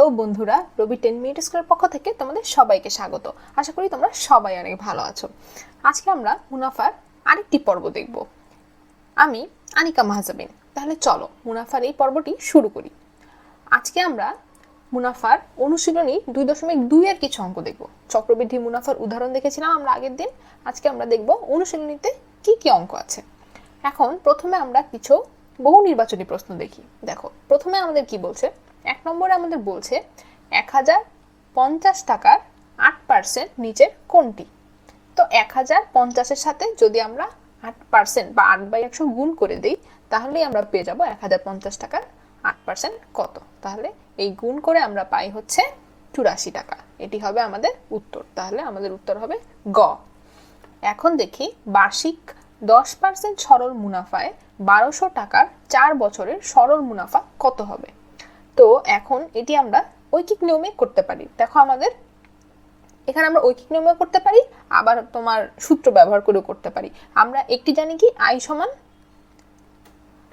Hello বন্ধুরা, রবি ten minute স্কুলের পক্ষ থেকে তোমাদের সবাইকে স্বাগত। আশা করি তোমরা সবাই অনেক ভালো আছো। আজকে আমরা মুনাফার আরেকটি পর্ব দেখব। আমি আনিকা মাহাজাবিন। তাহলে চলো মুনাফার এই পর্বটি শুরু করি। আজকে আমরা মুনাফার অনুশীলনী দুই দশমিক দুইয়ের কিছু অঙ্ক দেখব। চক্রবৃদ্ধি মুনাফার উদাহরণ দেখেছিলাম আমরা আগের দিন। আজকে আমরা দেখব অনুশীলনীতে কি কি অঙ্ক আছে। এখন প্রথমে আমরা কিছু বহু নির্বাচনী প্রশ্ন দেখি। দেখো, প্রথমে আমাদের কি বলছে? এক নম্বরে আমাদের বলছে এক হাজার পঞ্চাশ টাকার আট পার্সেন্ট নিচের কোনটি? তো এক হাজার পঞ্চাশের সাথে যদি আমরা আট পার্সেন্ট বা আট বাই একশো গুণ করে দিই, তাহলেই আমরা পেয়ে যাব এক হাজার পঞ্চাশ টাকার আট পার্সেন্ট কত? তাহলে এই গুণ করে আমরা পাই হচ্ছে চুরাশি টাকা। এটি হবে আমাদের উত্তর। তাহলে আমাদের উত্তর হবে গ। এখন দেখি বার্ষিক দশ পার্সেন্ট সরল মুনাফায় বারোশো টাকার চার বছরের সরল মুনাফা কত হবে? তো এখন এটি আমরা ঐকিক নিয়মে করতে পারি। দেখো আমাদের, এখানে আমরা ঐকিক নিয়মে করতে পারি, আবার তোমার সূত্র ব্যবহার করেও করতে পারি। আমরা একটি জানি কি? আই সমান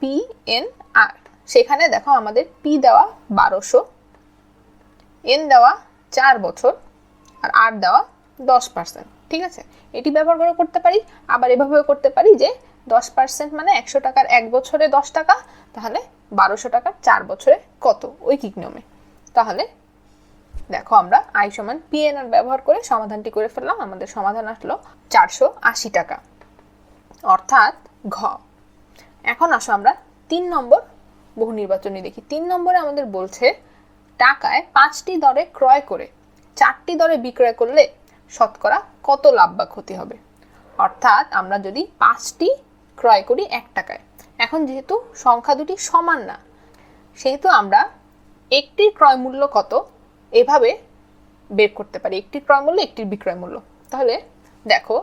পি এন আর। সেখানে দেখো আমাদের পি দেওয়া বারোশো এন দেওয়া চার বছর, আর আর দেওয়া দশ পার্সেন্ট ঠিক আছে? এটি ব্যবহার করে করতে পারি, আবার এভাবেও করতে পারি যে দশ পার্সেন্ট মানে একশো টাকার এক বছরে দশ টাকা, তাহলে বারোশো টাকার চার বছরে কত ঐকিক নিয়মে তাহলে দেখো আমরা আই সমান পিএনআর ব্যবহার করে সমাধানটি করে ফেললাম, আমাদের সমাধান আসলো চারশো আশি টাকা। অর্থাৎ ঘ। এখন আসো আমরা তিন নম্বর বহু নির্বাচনী দেখি। তিন নম্বরে আমাদের বলছে টাকায় পাঁচটি দরে ক্রয় করে, চারটি দরে বিক্রয় করলে শতকরা কত লাভ বা ক্ষতি হবে? অর্থাৎ আমরা যদি পাঁচটি ক্রয় করি এক টাকায়। এখন যেহেতু সংখ্যা দুটি সমান না, সেহেতু আমরা একটির ক্রয় মূল্য কত এভাবে বের করতে পারি। একটির ক্রয় মূল্য, একটির বিক্রয় মূল্য। তাহলে দেখো,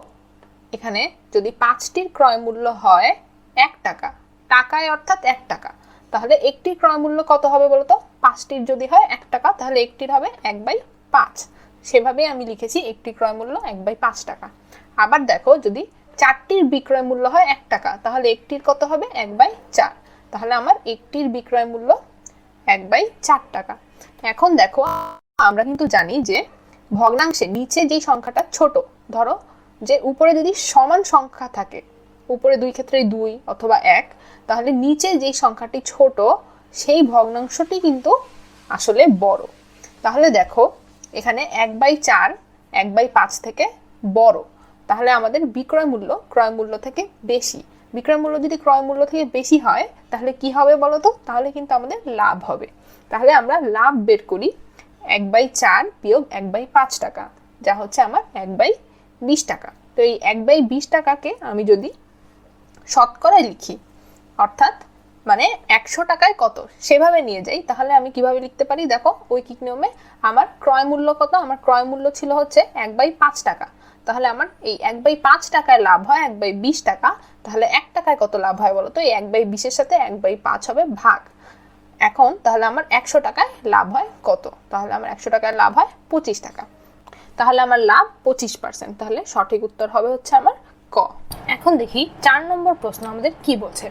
এখানে যদি পাঁচটির ক্রয় মূল্য হয় এক টাকা, টাকায় অর্থাৎ এক টাকা, তাহলে একটির ক্রয় মূল্য কত হবে বলতো? পাঁচটির যদি হয় এক টাকা, তাহলে একটির হবে এক বাই পাঁচ। সেভাবেই আমি লিখেছি একটি ক্রয় মূল্য এক বাই পাঁচ টাকা। আবার দেখো, যদি চারটির বিক্রয় মূল্য হয় এক টাকা। তাহলে একটির কত হবে? এক বাই চার। তাহলে আমার একটির বিক্রয় মূল্য এক বাই চার টাকা। এখন দেখো, আমরা কিন্তু জানি যে ভগ্নাংশে নিচে যেই সংখ্যাটা ছোট, ধরো যে উপরে যদি সমান সংখ্যা থাকে, উপরে দুই ক্ষেত্রে দুই অথবা এক, তাহলে নিচে যেই সংখ্যাটি ছোট, সেই ভগ্নাংশটি কিন্তু আসলে বড়। তাহলে দেখো, এখানে এক বাই চার, এক বাই পাঁচ থেকে বড়। তাহলে আমাদের বিক্রয় মূল্য, ক্রয় মূল্য থেকে বেশি। বিক্রয় মূল্য যদি ক্রয় মূল্য থেকে বেশি হয়, তাহলে কি হবে বলো তো তাহলে কিন্তু আমাদের লাভ হবে। তাহলে আমরা লাভ বের করি এক বাই চার বিয়োগ এক বাই পাঁচ টাকা, যা হচ্ছে আমার এক বাই বিশ টাকা। তো এই এক বাই বিশ টাকাকে আমি যদি শতকরায় লিখি, অর্থাৎ মানে একশো টাকায় কত, সেভাবে নিয়ে যাই, তাহলে আমি কীভাবে লিখতে পারি? দেখো, ঐকিক নিয়মে আমার ক্রয় মূল্য কত? আমার ক্রয় মূল্য ছিল হচ্ছে এক বাই পাঁচ টাকা। তাহলে আমার এই এক বাই পাঁচ টাকায় লাভ হয়, এক বাই বিশ টাকা। তাহলে এক টাকায় কত লাভ হয় বলো তো? এই এক বাই বিশের সাথে এক বাই পাঁচ হবে ভাগ। এখন তাহলে আমার একশো টাকায় লাভ হয় কত? তাহলে আমার একশো টাকায় লাভ হয় পঁচিশ টাকা। তাহলে আমার লাভ পঁচিশ পার্সেন্ট তাহলে সঠিক উত্তর হবে হচ্ছে আমার ক। এখন দেখি চার নম্বর প্রশ্ন আমাদের কি বলছে?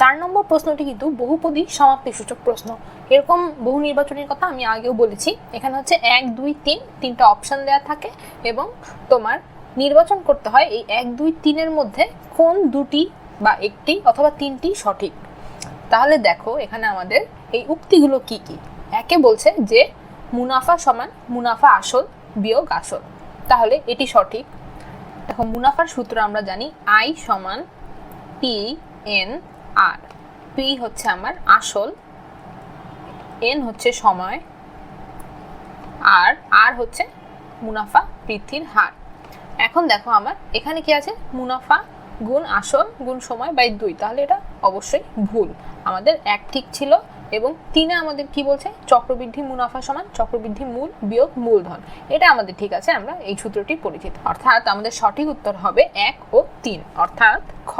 চার নম্বর প্রশ্নটি কিন্তু বহুপদী সমাপ্তি সূচক প্রশ্ন। এরকম বহু নির্বাচনের কথা আমি আগেও বলেছি। এখানে হচ্ছে এক, দুই, তিন, তিনটা অপশন দেওয়া থাকে এবং তোমার নির্বাচন করতে হয় এই এক, দুই, তিনের মধ্যে কোন দুটি বা একটি অথবা তিনটি সঠিক। তাহলে দেখো এখানে আমাদের এই উক্তিগুলো কি কি? একে বলছে যে মুনাফা সমান মুনাফা আসল বিয়োগ আসল। তাহলে এটি সঠিক। দেখো মুনাফার সূত্র আমরা জানি আই সমান পি এন আর পি হচ্ছে আমার আসল এন হচ্ছে সময়, আর আর হচ্ছে মুনাফা, বৃদ্ধির হার। এখন দেখো আমার, এখানে কি আছে? মুনাফা গুণ আসল গুণ সময় বাই দুই। তাহলে এটা অবশ্যই ভুল। আমাদের এক ঠিক ছিল এবং তিনে আমাদের কি বলছে? চক্রবৃদ্ধি মুনাফা সমান চক্রবৃদ্ধি মূল বিয়োগ মূলধন। এটা আমাদের ঠিক আছে, আমরা এই সূত্রটি পরিচিত। অর্থাৎ আমাদের সঠিক উত্তর হবে এক ও তিন। অর্থাৎ খ।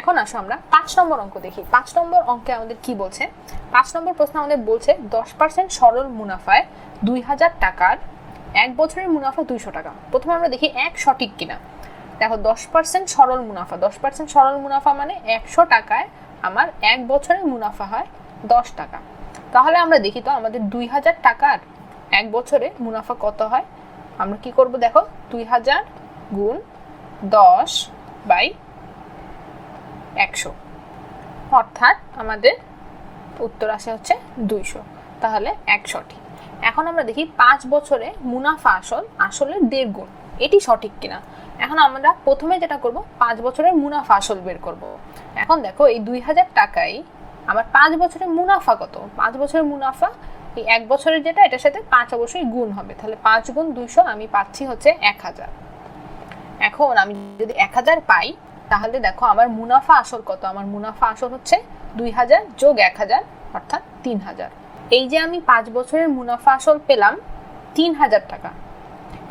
এখন আসো আমরা পাঁচ নম্বর অঙ্ক দেখি। পাঁচ নম্বর অঙ্কে আমাদের কি বলছে? পাঁচ নম্বর প্রশ্ন আমাদের বলছে, দশ পার্সেন্ট সরল মুনাফায় দুই হাজার টাকার এক বছরের মুনাফা দুইশো টাকা। প্রথমে আমরা দেখি এক সঠিক কিনা। দেখো, দশ পার্সেন্ট সরল মুনাফা। দশ পার্সেন্ট সরল মুনাফা মানে একশো টাকায় আমার এক বছরের মুনাফা হয় দশ টাকা। তাহলে আমরা দেখি তো আমাদের দুই হাজার টাকার এক বছরে মুনাফা কত হয়? আমরা কি করব দেখো দুই হাজার গুণ দশ বাই একশো। অর্থাৎ আমাদের উত্তর আসে হচ্ছে দুইশো। তাহলে এক সঠিক এখন আমরা দেখি পাঁচ বছরে মুনাফা আসল, আসলের দেড় গুণ এটি সঠিক কিনা? এখন আমরা প্রথমে যেটা করব, পাঁচ বছরের মুনাফা আসল বের করব। এখন দেখো, এই দুই হাজার টাকায় আমার পাঁচ বছরের মুনাফা কত? পাঁচ বছরের মুনাফা, এই এক বছরের যেটা, এটার সাথে পাঁচ অবশ্যই গুণ হবে। তাহলে পাঁচ গুণ দুইশো, আমি পাচ্ছি হচ্ছে এক হাজার। এখন আমি যদি এক হাজার পাই তাহলে দেখো আমার মুনাফা আসল কত? আমার মুনাফা আসল হচ্ছে দুই হাজার যোগ এক হাজার, অর্থাৎ তিন হাজার। এই যে আমি পাঁচ বছরের মুনাফা আসল পেলাম তিন হাজার টাকা।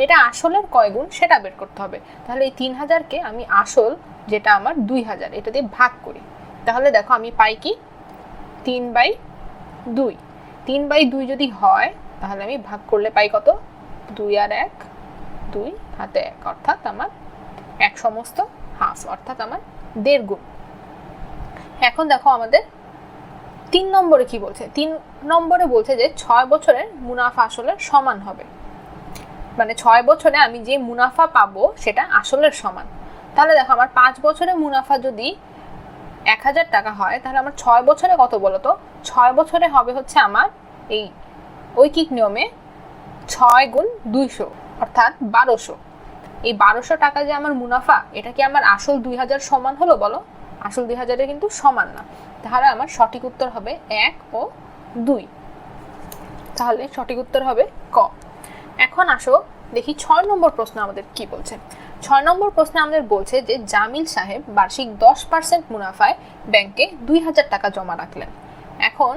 এটা আসলের কয় গুণ? সেটা বের করতে হবে। তাহলে এই তিন হাজারকে আমি আসল, যেটা আমার দুই হাজার, এটা দিয়ে ভাগ করি। তাহলে দেখো আমি পাই কি? তিন বাই দুই। তিন বাই দুই যদি হয়, তাহলে আমি ভাগ করলে পাই কত? দুই আর এক, দুই হাতে এক, অর্থাৎ আমার এক সমস্ত হাফ অর্থাৎ আমার দেড় গুণ। এখন দেখো আমাদের তিন নম্বরে কি বলছে? তিন নম্বরে বলছে যে ছয় বছরের মুনাফা আসলের সমান হবে। মানে ছয় বছরে আমি যে মুনাফা পাবো সেটা আসলের সমান। তাহলে দেখো আমার পাঁচ বছরের মুনাফা যদি এক হাজার টাকা হয়, তাহলে আমার ছয় বছরে কত বলো তো ছয় বছরে হবে হচ্ছে আমার এই ঐকিক নিয়মে ছয় গুণ দুইশো, অর্থাৎ বারোশো। এই বারোশো টাকা যে আমার মুনাফা, এটা কি আমার আসল দুই হাজার সমান হলো বলো? আসল দুই হাজারে কিন্তু সমান না। তাহলে আমার সঠিক উত্তর হবে এক ও দুই। তাহলে সঠিক উত্তর হবে ক। এখন আসো, দেখি ছয় নম্বর প্রশ্ন আমাদের কি বলছে? ছয় নম্বর প্রশ্নে আমাদের বলছে যে জামিল সাহেব বার্ষিক দশ পার্সেন্ট মুনাফায় ব্যাংকে দুই হাজার টাকা জমা রাখলেন। এখন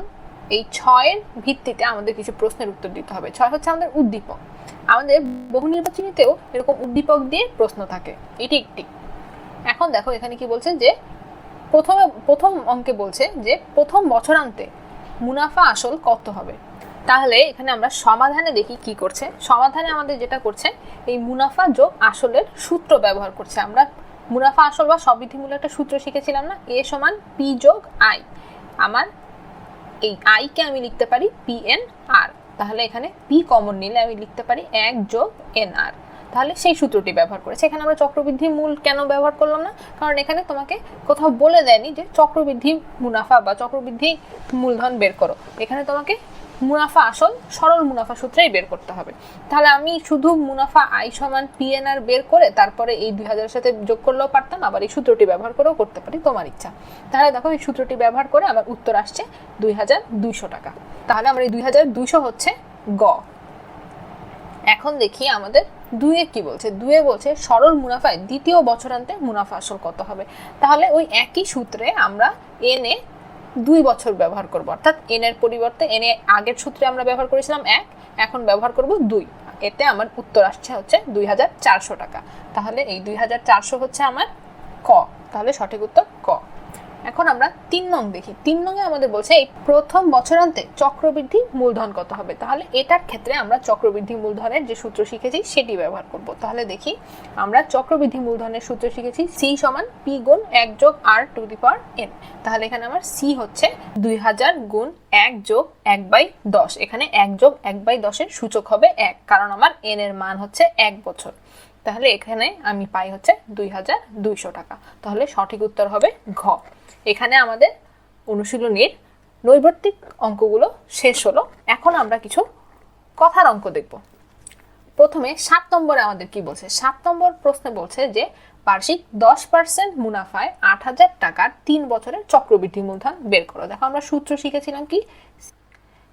এই ছয়ের ভিত্তিতে আমাদের কিছু প্রশ্নের উত্তর দিতে হবে। ছয় হচ্ছে আমাদের উদ্দীপক। আমাদের বহু নির্বাচনীতেও এরকম উদ্দীপক দিয়ে প্রশ্ন থাকে। এটি একটি। এখন দেখো এখানে কি বলছে যে, প্রথমে, প্রথম অঙ্কে বলছে যে, প্রথম বছরান্তে মুনাফা আসল কত হবে? তাহলে এখানে আমরা সমাধানে দেখি কি করছে। সমাধানে আমাদের যেটা করছে, এই মুনাফা যোগ আসলের সূত্র ব্যবহার করছে। আমরা মুনাফা আসল বা সবিধিমূলক একটা সূত্র শিখেছিলাম না? এ সমান পি যোগ আই। আমার এই আইকে আমি লিখতে পারি পি এন আর। তাহলে এখানে পি কমন নিলে আমি লিখতে পারি এক যোগ এন আর তাহলে সেই সূত্রটি ব্যবহার করেছে। এখানে আমরা চক্রবৃদ্ধি মূল কেন ব্যবহার করলাম না? কারণ এখানে তোমাকে কোথাও বলে দেয়নি যে চক্রবৃদ্ধি মুনাফা বা চক্রবৃদ্ধি মূলধন বের করো। এখানে তোমাকে মুনাফা আসল, সরল মুনাফা সূত্রেই বের করতে হবে। তাহলে আমি শুধু মুনাফা আই সমান পিএনআর বের করে তারপরে এই দুই হাজারের সাথে যোগ করলেও পারতাম, আবার এই সূত্রটি ব্যবহার করেও করতে পারি, তোমার ইচ্ছা। তাহলে দেখো এই সূত্রটি ব্যবহার করে আমার উত্তর আসছে দুই হাজার দুইশো টাকা। তাহলে আমার এই দুই হাজার দুইশো হচ্ছে গ। এখন দেখি আমাদের দুয়ে কি বলছে। দুয়ে বলছে, সরল মুনাফায় দ্বিতীয় বছরান্তে মুনাফা আসল কত হবে? তাহলে ওই একই সূত্রে আমরা এনে দুই বছর ব্যবহার করব। অর্থাৎ এন এর পরিবর্তে এন এ আগের সূত্রে আমরা ব্যবহার করেছিলাম এক, এখন ব্যবহার করব দুই। এতে আমার উত্তর আসছে হচ্ছে দুই হাজার চারশো টাকা। তাহলে এই দুই হাজার চারশো হচ্ছে আমার ক। তাহলে সঠিক উত্তর ক। এখন আমরা তিন নং দেখি। তিন নঙে আমাদের বলছে, এই প্রথম বছরান্তে চক্রবৃদ্ধি মূলধন কত হবে? তাহলে এটার ক্ষেত্রে আমরা চক্রবৃদ্ধি মূলধনের যে সূত্র শিখেছি, সেটি ব্যবহার করব। তাহলে দেখি, আমরা চক্রবৃদ্ধি মূলধনের সূত্র শিখেছি সি সমান পি গুণ এক যোগ আর টু দি পাওয়ার এন তাহলে এখানে আমার সি হচ্ছে দুই হাজার গুণ এক যোগ এক বাই দশ। এখানে এক যোগ এক বাই দশের সূচক হবে এক, কারণ আমার এন এর মান হচ্ছে এক বছর। তাহলে এখানে আমি পাই হচ্ছে দুই হাজার দুইশো টাকা। তাহলে সঠিক উত্তর হবে ঘ। এখানে আমাদের অনুশীলনীর নৈবর্তিক অঙ্কগুলো শেষ হলো। এখন আমরা কিছু কথার অঙ্ক দেখব। প্রথমে সাত নম্বরে আমাদের কি বলছে? সাত নম্বর প্রশ্নে বলছে যে বার্ষিক দশ পার্সেন্ট মুনাফায় আট হাজার টাকার তিন বছরের চক্রবৃদ্ধি মূলধন বের করো। দেখো আমরা সূত্র শিখেছিলাম কি?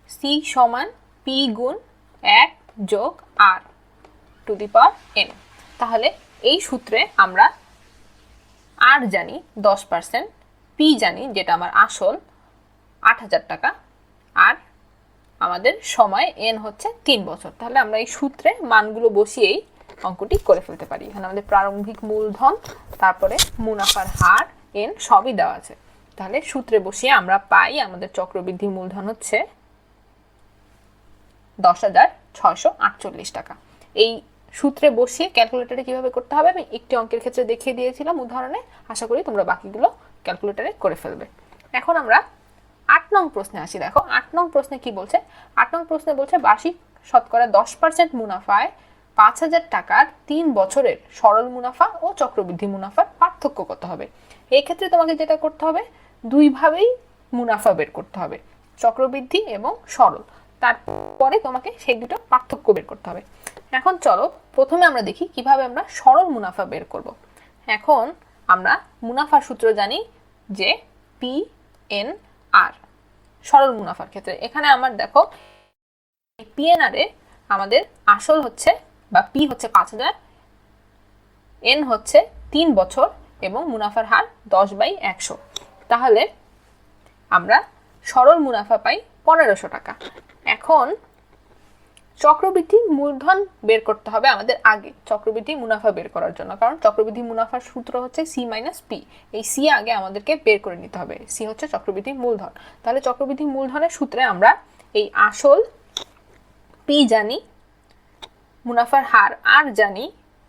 সি সমান পি গুণ এক যোগ আর টু দি পাওয়ার এন তাহলে এই সূত্রে আমরা আর জানি দশ পার্সেন্ট পি জানি, যেটা আমার আসল, আট হাজার টাকা। আর আমাদের সময় এন হচ্ছে তিন বছর। তাহলে আমরা এই সূত্রে মানগুলো বসিয়েই অঙ্কটি করে ফেলতে পারি। এখানে আমাদের প্রারম্ভিক মূলধন, তারপরে মুনাফার হার এন সবই দেওয়া আছে। তাহলে সূত্রে বসিয়ে আমরা পাই, আমাদের চক্রবৃদ্ধি মূলধন হচ্ছে দশ হাজার ছয়শো আটচল্লিশ টাকা। এই সূত্রে বসিয়ে ক্যালকুলেটারে কীভাবে করতে হবে? আমি একটি অঙ্কের ক্ষেত্রে দেখিয়ে দিয়েছিলাম উদাহরণে। আশা করি তোমরা বাকিগুলো ক্যালকুলেটারে করে ফেলবে। এখন আমরা আট নং প্রশ্নে আসি, দেখো। আট নং প্রশ্নে কি বলছে? আট নং প্রশ্নে বলছে, বার্ষিক শতকরা দশ পার্সেন্ট মুনাফায় পাঁচ হাজার টাকার তিন বছরের সরল মুনাফা ও চক্রবৃদ্ধি মুনাফার পার্থক্য কত হবে? এই ক্ষেত্রে তোমাকে যেটা করতে হবে দুইভাবেই মুনাফা বের করতে হবে, চক্রবৃদ্ধি এবং সরল। তারপরে তোমাকে সেই দুটো পার্থক্য বের করতে হবে। এখন চলো, প্রথমে আমরা দেখি কীভাবে আমরা সরল মুনাফা বের করব। এখন আমরা মুনাফার সূত্র জানি যে পি এন আর সরল মুনাফার ক্ষেত্রে। এখানে আমার দেখো পিএনআর এ আমাদের আসল হচ্ছে বা পি হচ্ছে পাঁচ হাজার এন হচ্ছে তিন বছর এবং মুনাফার হার দশ বাই একশো। তাহলে আমরা সরল মুনাফা পাই পনেরোশো টাকা। এখন চক্রবৃদ্ধি মূলধন বের করতে হবে আমাদের আগে, চক্রবৃদ্ধি মুনাফা বের করার জন্য। কারণ চক্রবৃদ্ধি মুনাফার সূত্র হচ্ছে সি মাইনাস পি এই সি আগে আমাদেরকে বের করে নিতে হবে। সি হচ্ছে চক্রবৃদ্ধি মূলধন। তাহলে চক্রবৃদ্ধি মূলধনের সূত্রে আমরা এই আসল পি জানি, মুনাফার হার আর জানি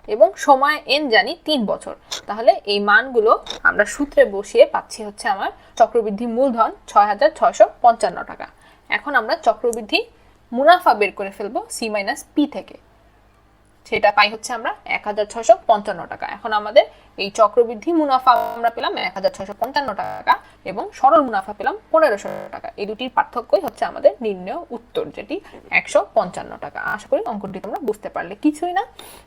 এবং সময় এন জানি তিন বছর। তাহলে এই মানগুলো আমরা সূত্রে বসিয়ে পাচ্ছি হচ্ছে আমার চক্রবৃদ্ধি মূলধন ছয় হাজার ছয়শো পঞ্চান্ন টাকা। এখন আমরা চক্রবৃদ্ধি মুনাফা বের করে ফেলব সি মাইনাস পি থেকে। সেটা পাই হচ্ছে আমরা এক হাজার ছয়শো পঞ্চান্ন টাকা। এখন আমাদের এই চক্রবৃদ্ধি মুনাফা আমরা পেলাম এক হাজার ছয়শো পঞ্চান্ন টাকা এবং সরল মুনাফা পেলাম পনেরোশো টাকা। এই দুটির পার্থক্যই হচ্ছে আমাদের নির্ণয় উত্তর, যেটি একশো পঞ্চান্ন টাকা। আশা করি অঙ্কটি তোমরা বুঝতে পারলে। কিছুই না,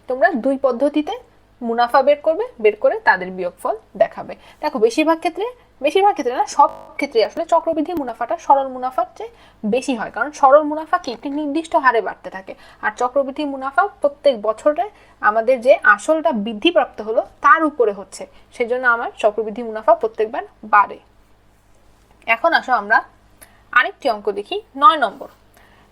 তোমরা দুই পদ্ধতিতে মুনাফা বের করবে, বের করে তাদের বিয়োগফল দেখাবে। দেখো, বেশিরভাগ ক্ষেত্রে বেশিরভাগ ক্ষেত্রে না, সব ক্ষেত্রে আসলে চক্রবৃদ্ধি মুনাফাটা সরল মুনাফার চেয়ে বেশি হয়। কারণ সরল মুনাফা কি? একটি নির্দিষ্ট হারে বাড়তে থাকে। আর চক্রবৃদ্ধি মুনাফা প্রত্যেক বছরে আমাদের যে আসলটা বৃদ্ধিপ্রাপ্ত হলো, তার উপরে হচ্ছে। সেজন্য আমার চক্রবৃদ্ধি মুনাফা প্রত্যেকবার বাড়ে। এখন আসো আমরা আরেকটি অঙ্ক দেখি, নয় নম্বর।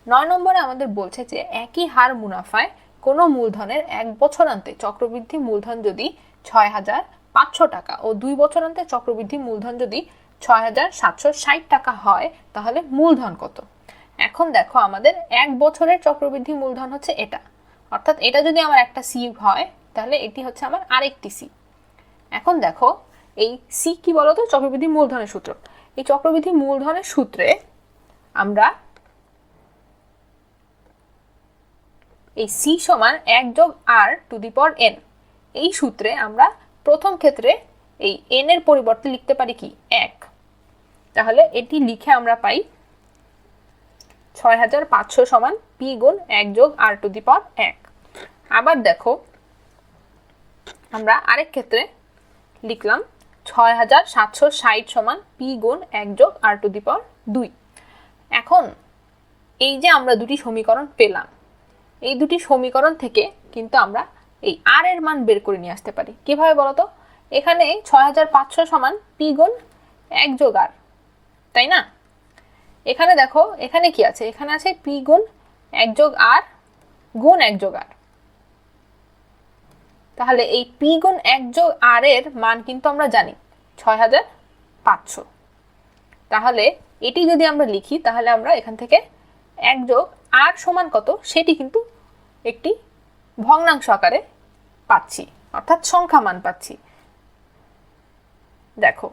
নয় নম্বরে আমাদের বলছে যে, একই হার মুনাফায় কোনো মূলধনের এক বছরান্তে চক্রবৃদ্ধি মূলধন যদি ছয় হাজার পাঁচশো টাকা ও দুই বছরান্তে চক্রবৃদ্ধি মূলধন যদি ছয় হাজার সাতশো ষাট টাকা হয়, তাহলে মূলধন কত? এখন দেখো আমাদের এক বছরের চক্রবৃদ্ধি মূলধন হচ্ছে এটা। অর্থাৎ এটা যদি আমার একটা সি হয়, তাহলে এটি হচ্ছে আমার আরেকটি সি এখন দেখো, এই সি কি বলতো? চক্রবৃদ্ধি মূলধনের সূত্র। এই চক্রবৃদ্ধি মূলধনের সূত্রে আমরা এই সি সমান এক যোগ আর টু দি পর এন এই সূত্রে আমরা প্রথম ক্ষেত্রে এই এন এর পরিবর্তে লিখতে পারি কি? এক। তাহলে এটি লিখে আমরা পাই ছয় হাজার পাঁচশো সমান পি গুণ এক যোগ আর টু দি পর এক। আবার দেখো, আমরা আরেক ক্ষেত্রে লিখলাম ছয় হাজার সাতশো ষাট সমান পি গুণ এক যোগ আর টু দি পর দুই। এখন এই যে আমরা দুটি সমীকরণ পেলাম, এই দুটি সমীকরণ থেকে কিন্তু আমরা এই আর এর মান বের করে নিয়ে আসতে পারি। কীভাবে বলতো? এখানে ছয় হাজার পাঁচশো সমান পি গুণ এক যোগ আর তাই না? এখানে দেখো, এখানে কি আছে? এখানে আছে পি গুণ এক যোগ আর গুণ এক যোগ আর তাহলে এই পি গুণ এক যোগ আর এর মান কিন্তু আমরা জানি, ছয় হাজার পাঁচশো। তাহলে এটি যদি আমরা লিখি, তাহলে আমরা এখান থেকে এক যোগ আর সমান কত? সেটি কিন্তু একটি ভগ্নাংশ আকারে পাচ্ছি, অর্থাৎ সংখ্যা মান পাচ্ছি। দেখো,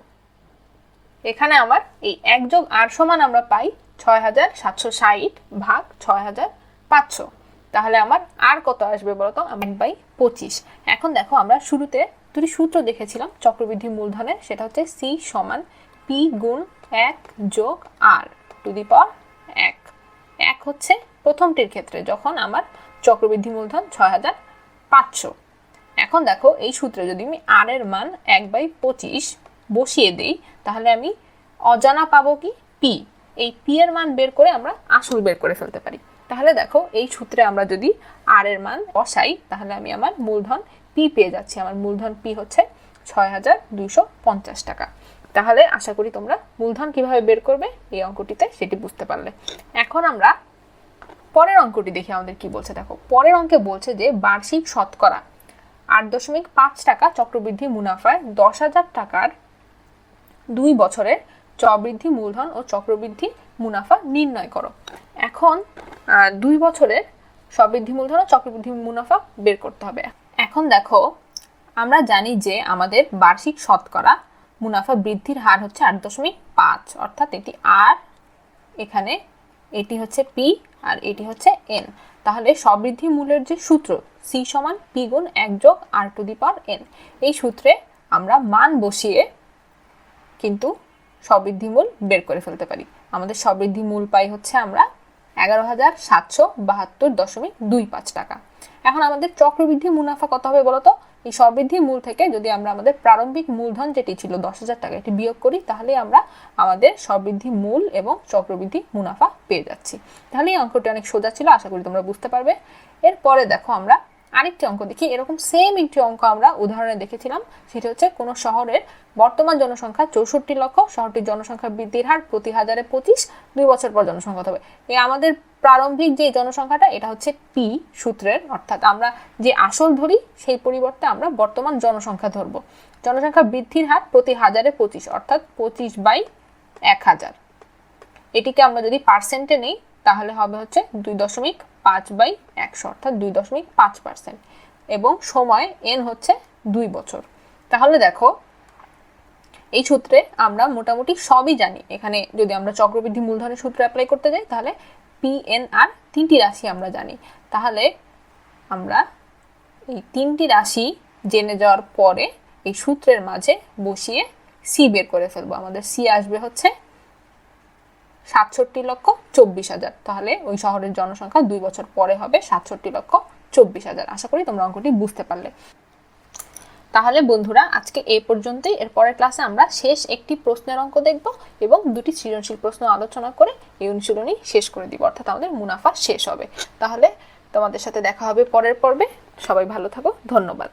এখানে আমার এই এক যোগ আর সমান আমরা পাই ছয় হাজার সাতশো ষাট ভাগ ছয় হাজার পাঁচশো। তাহলে আমার আর কত আসবে বলতো? এক বাই পঁচিশ। এখন দেখো, আমরা শুরুতে দুটি সূত্র দেখেছিলাম চক্রবৃদ্ধি মূলধনের, সেটা হচ্ছে সি সমান পি গুণ এক যোগ আর টু দি পাওয়ার এক। এক হচ্ছে প্রথমটির ক্ষেত্রে, যখন আমার চক্রবৃদ্ধি মূলধন ছয় হাজার পাঁচশো। এখন দেখো এই সূত্রে যদি আমি আর এর মান এক বাই পঁচিশ বসিয়ে দিই, তাহলে আমি অজানা পাবো কি? পি এই পি এর মান বের করে আমরা আসল বের করে ফেলতে পারি। তাহলে দেখো এই সূত্রে আমরা যদি আর এর মান বসাই, তাহলে আমি আমার মূলধন পি পেয়ে যাচ্ছি। আমার মূলধন পি হচ্ছে ছয় হাজার দুইশো পঞ্চাশ টাকা। তাহলে আশা করি তোমরা মূলধন কীভাবে বের করবে? এই অঙ্কটিতে সেটি বুঝতে পারলে। এখন আমরা পরের অঙ্কটি দেখি, আমাদের কি বলছে। দেখো, পরের অঙ্কে বলছে যে বার্ষিক শতকরা আট দশমিক পাঁচ টাকা চক্রবৃদ্ধি মুনাফায় দশ হাজার টাকার দুই বছরের চবৃদ্ধি মূলধন ও চক্রবৃদ্ধি মুনাফা নির্ণয় করো। এখন দুই বছরের সবৃদ্ধি মূলধন ও চক্রবৃদ্ধি মুনাফা বের করতে হবে। এখন দেখো, আমরা জানি যে আমাদের বার্ষিক শতকরা মুনাফা বৃদ্ধির হার হচ্ছে আট দশমিক পাঁচ, অর্থাৎ এটি আর, এখানে এটি হচ্ছে পি আর এটি হচ্ছে এন। তাহলে সবৃদ্ধি মূলের যে সূত্র সি সমান পি গুণ এক যোগ আর টু দি পাওয়ার এন এই সূত্রে আমরা মান বসিয়ে কিন্তু সবৃদ্ধি মূল বের করে ফেলতে পারি। আমাদের সবৃদ্ধি মূল পাই হচ্ছে আমরা এগারো হাজার সাতশো বাহাত্তর দশমিক দুই পাঁচ টাকা। এখন আমাদের চক্রবৃদ্ধি মুনাফা কত হবে বলতো? এই সবৃদ্ধি মূল থেকে যদি আমরা আমাদের প্রারম্ভিক মূলধন যেটি ছিল দশ হাজার টাকা এটি বিয়োগ করি তাহলে আমরা আমাদের সবৃদ্ধি মূল এবং চক্রবৃদ্ধি মুনাফা পেয়ে যাচ্ছি। তাহলে এই অঙ্কটি অনেক সোজা ছিল, আশা করি তোমরা বুঝতে পারবে। এরপরে দেখো আমরা আরেকটি অঙ্ক দেখি। এরকম সেম একটি অঙ্ক আমরা উদাহরণে দেখেছিলাম। সেটি হচ্ছে কোনো শহরের বর্তমান জনসংখ্যা চৌষট্টি লক্ষ, শহরটির জনসংখ্যা বৃদ্ধির হার প্রতি হাজারে পঁচিশ, দুই বছর পর জনসংখ্যা হবে। এই আমাদের প্রারম্ভিক যে জনসংখ্যাটা, এটা হচ্ছে পি সূত্রের, অর্থাৎ আমরা যে আসল ধরি, সেই পরিবর্তে আমরা বর্তমান জনসংখ্যা ধরবো। জনসংখ্যা বৃদ্ধির হার প্রতি হাজারে পঁচিশ, অর্থাৎ পঁচিশ বাই এক হাজার। এটিকে আমরা যদি পার্সেন্টে নেই, তাহলে হবে হচ্ছে দুই দশমিক পাঁচ বাই একশো, অর্থাৎ দুই দশমিক পাঁচ পার্সেন্ট এবং সময় এন হচ্ছে দুই বছর। তাহলে দেখো, এই সূত্রে আমরা মোটামুটি সবই জানি। এখানে যদি আমরা চক্রবৃদ্ধি মূলধনের সূত্র অ্যাপ্লাই করতে যাই, তাহলে পি এন আর তিনটি রাশি আমরা জানি। তাহলে আমরা এই তিনটি রাশি জেনে যাওয়ার পরে এই সূত্রের মাঝে বসিয়ে সি বের করে ফেলব। আমাদের সি আসবে হচ্ছে সাতষট্টি লক্ষ চব্বিশ হাজার। তাহলে ওই শহরের জনসংখ্যা দুই বছর পরে হবে সাতষট্টি লক্ষ চব্বিশ হাজার। আশা করি তোমরা অঙ্কটি বুঝতে পারলে। তাহলে বন্ধুরা, আজকে এই পর্যন্তই। এর পরের ক্লাসে আমরা শেষ একটি প্রশ্নের অঙ্ক দেখব এবং দুটি সৃজনশীল প্রশ্ন আলোচনা করে এই অনুশীলনী শেষ করে দিব। অর্থাৎ আমাদের মুনাফা শেষ হবে। তাহলে তোমাদের সাথে দেখা হবে পরের পর্বে। সবাই ভালো থাকো। ধন্যবাদ।